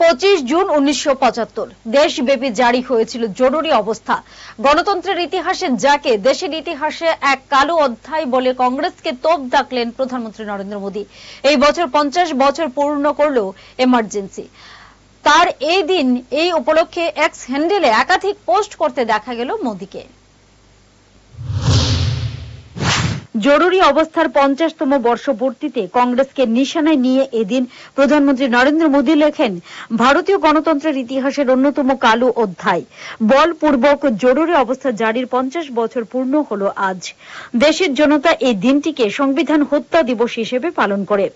পঁচিশ জুন উনিশশো পঁচাত্তর। দেশব্যাপী জারি হয়েছিল জরুরি অবস্থা। গণতন্ত্রের ইতিহাসে যাকে দেশের ইতিহাসে এক কালো অধ্যায় বলে কংগ্রেসকে তোপ ডাকলেন প্রধানমন্ত্রী নরেন্দ্র মোদী। এই বছর পঞ্চাশ বছর পূর্ণ করল এমার্জেন্সি তার এই দিন, এই উপলক্ষে এক্স হ্যান্ডেলে একাধিক পোস্ট করতে দেখা গেল মোদীকে। জরুরি অবস্থার পঞ্চাশতম বর্ষপূর্তিতে কংগ্রেসকে নিশানায় নিয়ে এদিন প্রধানমন্ত্রী নরেন্দ্র মোদী লেখেন, ভারতীয় গণতন্ত্রের ইতিহাসের অন্যতম কালো অধ্যায়। বলপূর্বক জরুরি অবস্থা জারির পঞ্চাশ বছর পূর্ণ হল আজ। দেশের জনতা এই দিনটিকে সংবিধান হত্যা দিবস হিসেবে পালন করে।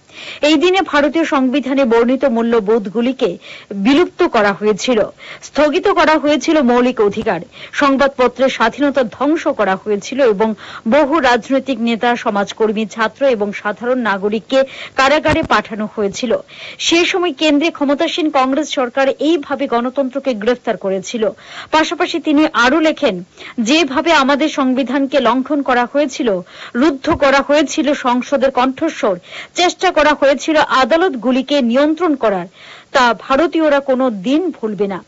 এই দিনে ভারতীয় সংবিধানে বর্ণিত মূল্যবোধগুলিকে বিলুপ্ত করা হয়েছিল, স্থগিত করা হয়েছিল মৌলিক অধিকার, সংবাদপত্রের স্বাধীনতা ধ্বংস করা হয়েছিল এবং বহু রাজনৈতিক নেতা, সমাজকর্মী, ছাত্র এবং সাধারণ নাগরিককে কারাগারে পাঠানো হয়েছিল। সেই সময় কেন্দ্রে ক্ষমতাসীন কংগ্রেস সরকার এইভাবে গণতন্ত্রকে গ্রেফতার করেছিল। পাশাপাশি তিনি আরও লেখেন, যেভাবে আমাদের সংবিধানকে লঙ্ঘন করা হয়েছিল, রুদ্ধ করা হয়েছিল সংসদের কণ্ঠস্বর, চেষ্টা করা হয়েছিল আদালতগুলিকে নিয়ন্ত্রণ করার, তা ভারতীয়রা কোনো দিন ভুলবে না।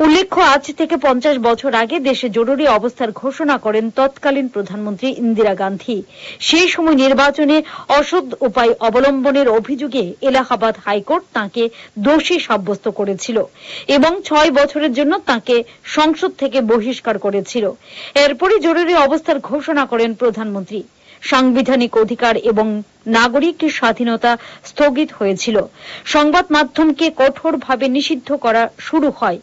উল্লেখ্য, আজ থেকে পঞ্চাশ বছর আগে দেশে জরুরি অবস্থার ঘোষণা করেন তৎকালীন প্রধানমন্ত্রী ইন্দিরা গান্ধী। সেই সময় নির্বাচনে অসৎ উপায় অবলম্বনের অভিযোগে এলাহাবাদ হাইকোর্ট তাকে দোষী সাব্যস্ত করেছিল এবং ছয় বছরের জন্য তাকে সংসদ থেকে বহিষ্কার করেছিল। এরপরই জরুরি অবস্থার ঘোষণা করেন প্রধানমন্ত্রী। সাংবিধানিক অধিকার এবং নাগরিক স্বাধীনতা স্থগিত হয়েছিল। সংবাদ মাধ্যমকে কঠোরভাবে নিষিদ্ধ করা শুরু হয়।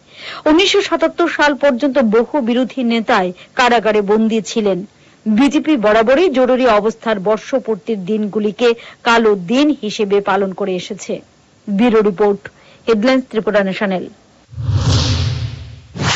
উনিশশো সাতাত্তর সাল পর্যন্ত বহু বিরোধী নেতায় কারাগারে বন্দী ছিলেন। বিজেপি বরাবরই জরুরি অবস্থার বর্ষপূর্তির দিনগুলিকে কালো দিন হিসেবে পালন করে এসেছে। Bureau report, headlines Tripura national.